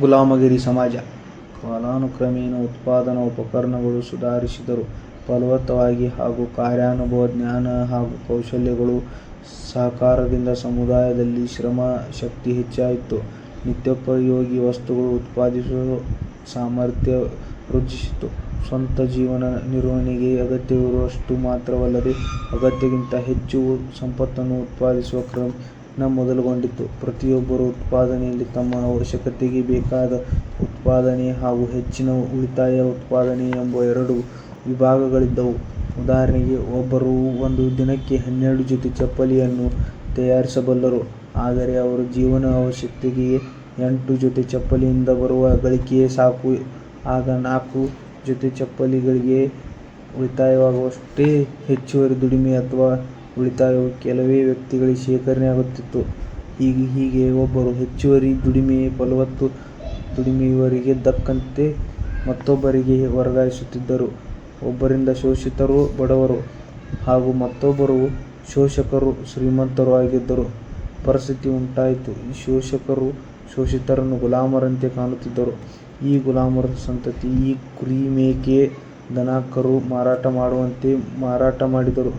ಗುಲಾಮಗಿರಿ ಸಮಾಜ ಕಾಲಾನುಕ್ರಮೇಣ ಉತ್ಪಾದನಾ ಉಪಕರಣಗಳು ಸುಧಾರಿಸಿದರು. ಫಲವತ್ತವಾಗಿ ಹಾಗೂ ಕಾರ್ಯಾನುಭವ ಜ್ಞಾನ ಹಾಗೂ ಕೌಶಲ್ಯಗಳು ಸಹಕಾರದಿಂದ ಸಮುದಾಯದಲ್ಲಿ ಶ್ರಮ ಶಕ್ತಿ ಹೆಚ್ಚಾಯಿತು. ನಿತ್ಯೋಪಯೋಗಿ ವಸ್ತುಗಳು ಉತ್ಪಾದಿಸುವ ಸಾಮರ್ಥ್ಯ ವೃದ್ಧಿಸಿತು. ಸ್ವಂತ ಜೀವನ ನಿರ್ವಹಣೆಗೆ ಅಗತ್ಯವಿರುವಷ್ಟು ಮಾತ್ರವಲ್ಲದೆ ಅಗತ್ಯಕ್ಕಿಂತ ಹೆಚ್ಚು ಸಂಪತ್ತನ್ನು ಉತ್ಪಾದಿಸುವ ಕ್ರಮ ಮೊದಲುಗೊಂಡಿತು. ಪ್ರತಿಯೊಬ್ಬರು ಉತ್ಪಾದನೆಯಲ್ಲಿ ತಮ್ಮ ಅವಶ್ಯಕತೆಗೆ ಬೇಕಾದ ಉತ್ಪಾದನೆ ಹಾಗೂ ಹೆಚ್ಚಿನ ಉಳಿತಾಯ ಉತ್ಪಾದನೆ ಎಂಬ ಎರಡು ವಿಭಾಗಗಳಿದ್ದವು. ಉದಾಹರಣೆಗೆ, ಒಬ್ಬರು ಒಂದು ದಿನಕ್ಕೆ ಹನ್ನೆರಡು ಜೊತೆ ಚಪ್ಪಲಿಯನ್ನು ತಯಾರಿಸಬಲ್ಲರು. ಆದರೆ ಅವರ ಜೀವನ ಅವಶ್ಯಕತೆಗೆ ಎಂಟು ಜೊತೆ ಚಪ್ಪಲಿಯಿಂದ ಬರುವ ಗಳಿಕೆಯೇ ಸಾಕು. ಆಗ ನಾಲ್ಕು ಜೊತೆ ಚಪ್ಪಲಿಗಳಿಗೆ ಉಳಿತಾಯವಾಗುವಷ್ಟೇ ಹೆಚ್ಚುವರಿ ದುಡಿಮೆ ಅಥವಾ ಉಳಿತಾಯವು ಕೆಲವೇ ವ್ಯಕ್ತಿಗಳಿಗೆ ಶೇಖರಣೆಯಾಗುತ್ತಿತ್ತು. ಹೀಗೆ ಹೀಗೆ ಒಬ್ಬರು ಹೆಚ್ಚುವರಿ ದುಡಿಮೆ ಫಲವತ್ತು ದುಡಿಮೆಯವರಿಗೆ ದಕ್ಕಂತೆ ಮತ್ತೊಬ್ಬರಿಗೆ ವರ್ಗಾಯಿಸುತ್ತಿದ್ದರು. ಒಬ್ಬರಿಂದ ಶೋಷಿತರು ಬಡವರು ಹಾಗೂ ಮತ್ತೊಬ್ಬರು ಶೋಷಕರು ಶ್ರೀಮಂತರು ಆಗಿದ್ದರು ಪರಿಸ್ಥಿತಿ ಉಂಟಾಯಿತು. ಈ ಶೋಷಕರು ಶೋಷಿತರನ್ನು ಗುಲಾಮರಂತೆ ಕಾಣುತ್ತಿದ್ದರು. ಈ ಗುಲಾಮರ ಸಂತತಿ, ಈ ಕುರಿ ಮೇಕೆ ದನ ಕರು ಮಾರಾಟ ಮಾಡುವಂತೆ ಮಾರಾಟ ಮಾಡಿದರು.